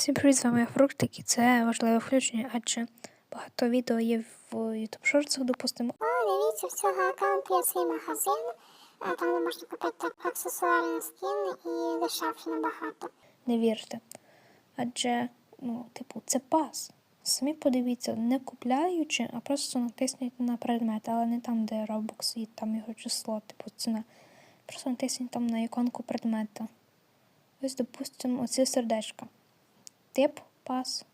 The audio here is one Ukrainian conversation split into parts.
Всім привіт, з вами я Фруктик, і це важливе включення, адже багато відео є в YouTube Shorts, допустимо. О, дивіться, в цього аккаунту є свій магазин, е, там де можна купити аксесуари на скін і дешевше набагато. Не вірте. Адже, ну, типу, це пас. Самі подивіться, не купляючи, а просто натисніть на предмет, але не там, де Robux і там його число, типу ціна. Просто натисніть там на іконку предмета. Ось, допустимо, оці сердечка. Тип пас.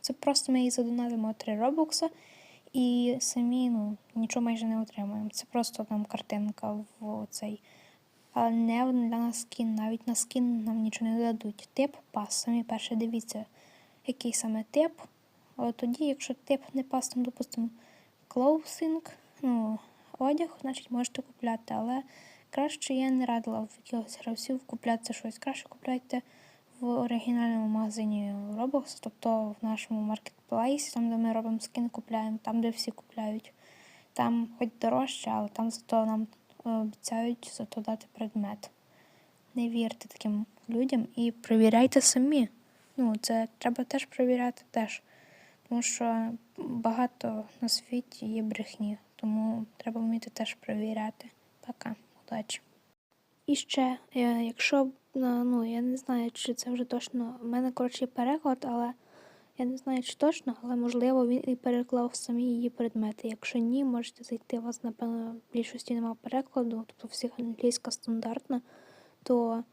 Це просто ми її задонатимо 3 робокса і самі ну, нічого майже не отримуємо. Це просто там картинка в цей. Але не на скін, навіть на скін нам нічого не дадуть. Тип пас. Самі перше дивіться, який саме тип. Але тоді, якщо тип не пас, там, допустимо, клоусинг, ну, одяг, значить можете купляти. Але краще я не радила в якихось гравців купляти щось. Краще купляйте в оригінальному магазині Roblox, тобто в нашому маркетплейсі, там, де ми робимо скін, купляємо, там, де всі купляють. Там хоч дорожче, але там зато нам е, обіцяють зато дати предмет. Не вірте таким людям і перевіряйте самі. Ну, це треба теж перевіряти теж. Тому що багато на світі є брехні, тому треба вміти теж перевіряти. Пока, удачі. І ще, е, якщо е, ну я не знаю, чи це вже точно. У мене коротше переклад, але я не знаю, чи точно, але можливо він і переклав самі її предмети. Якщо ні, можете зайти. У вас, напевно, в більшості немає перекладу, тобто всіх англійська стандартна, то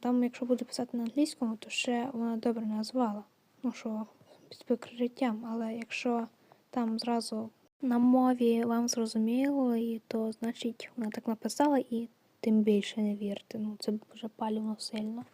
там, якщо буде писати на англійському, то ще вона добре назвала. Ну що, під прикриттям, але якщо там зразу на мові вам зрозуміло, то значить вона так написала і тим більше не вірте. Ну це вже палівно сильно.